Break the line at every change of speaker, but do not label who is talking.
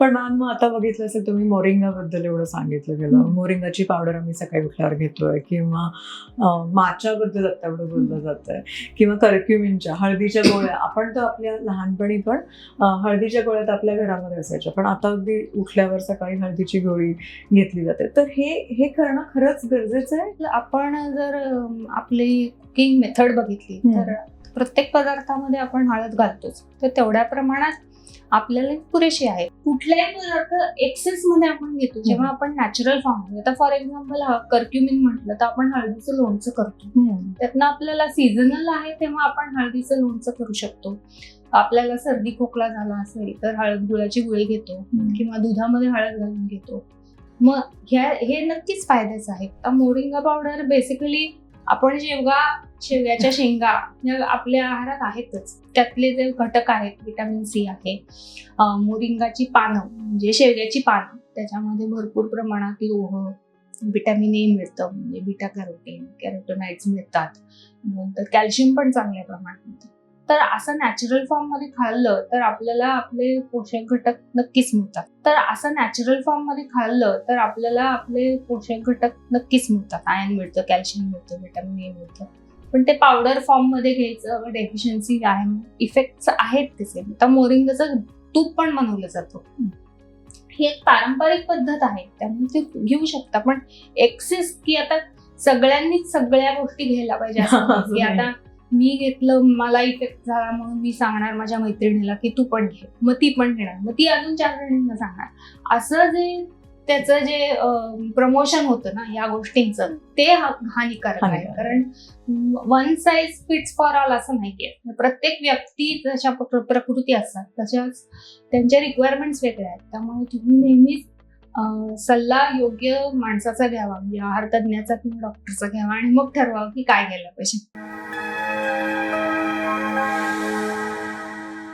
पण मॅम मग आता बघितलं असेल तुम्ही मोरिंगाबद्दल एवढं सांगितलं गेलं. मोरिंगाची पावडर आम्ही सकाळी उठल्यावर घेतोय किंवा माच्याबद्दल आता एवढं बोललं जात आहे किंवा कर्क्युमिनच्या हळदीच्या गोळ्या. आपण तर आपल्या लहानपणी पण हळदीच्या गोळ्या तर आपल्या घरामध्ये असायच्या. पण आता अगदी उठल्यावर सकाळी हळदीची गोळी घेतली जाते. तर हे हे करणं खरंच गरजेचं आहे?
आपण जर आपली कुकिंग मेथड बघितली. तर प्रत्येक पदार्थामध्ये आपण हळद घालतोच. तर तेवढ्या प्रमाणात आपल्याला पुरेशी आहे. कुठल्याही पदार्थ एक्सेस मध्ये आपण घेतो जेव्हा आपण नॅचरल फॉर्म आता फॉर एक्झाम्पल कर्क्युमिन म्हटलं तर आपण हळदीचं लोणचं करतो. त्यातनं आपल्याला सीझनल आहे तेव्हा आपण हळदीचं लोणचं करू शकतो. आपल्याला सर्दी खोकला झाला असेल तर हळद गुळाची गुळी घेतो किंवा दुधामध्ये हळद घालून घेतो. मग ह्या हे नक्कीच फायद्याचं आहे. मोरिंगा पावडर बेसिकली आपण शेवगा शेवग्याच्या शेंगा या आपल्या आहारात आहेतच त्यातले जे घटक आहेत विटॅमिन सी आहे मोरिंगाची पानं म्हणजे शेवग्याची पानं त्याच्यामध्ये भरपूर प्रमाणात लोह विटॅमिन ए मिळतं म्हणजे बिटा कॅरोटीन कॅरोटोनाइड्स मिळतात. नंतर कॅल्शियम पण चांगल्या प्रमाणात मिळतं. तर असं नॅचरल फॉर्ममध्ये खाल्लं तर आपल्याला आपले पोषक घटक नक्कीच मिळतात. तर असं नॅचरल फॉर्ममध्ये खाल्लं तर आपल्याला आपले पोषक घटक नक्कीच मिळतात. आयर्न मिळतं कॅल्शियम मिळतं विटॅमिन ए मिळतं. पण ते पावडर फॉर्ममध्ये घ्यायचं डेफिशियन्सी आहे इफेक्ट आहेत त्याचे. आता मोरिंगाचं तूप पण बनवलं जातं. ही एक पारंपरिक पद्धत आहे. त्यामुळे ते घेऊ शकता. पण एक्सेस की आता सगळ्यांनीच सगळ्या गोष्टी घ्यायला पाहिजे. की आता मी घेतलं मला इफेक्ट झाला म्हणून मी सांगणार माझ्या मैत्रिणीला की तू पण घे. मग ती पण घेणार. मग ती अजून चार जणींना सांगणार. असं जे त्याचं जे प्रमोशन होतं ना या गोष्टींचं ते हा- हानिकारक आहे. कारण one size fits for all असं नाहीये. प्रत्येक व्यक्ती जशा प्र- प्रकृती असतात. तशाच त्यांच्या रिक्वायरमेंट्स वेगळ्या आहेत. त्यामुळे तुम्ही नेहमीच सल्ला योग्य माणसाचा घ्यावा. म्हणजे आहार तज्ञाचा किंवा डॉक्टरचा घ्यावा आणि मग ठरवावं की काय घ्यायला पाहिजे.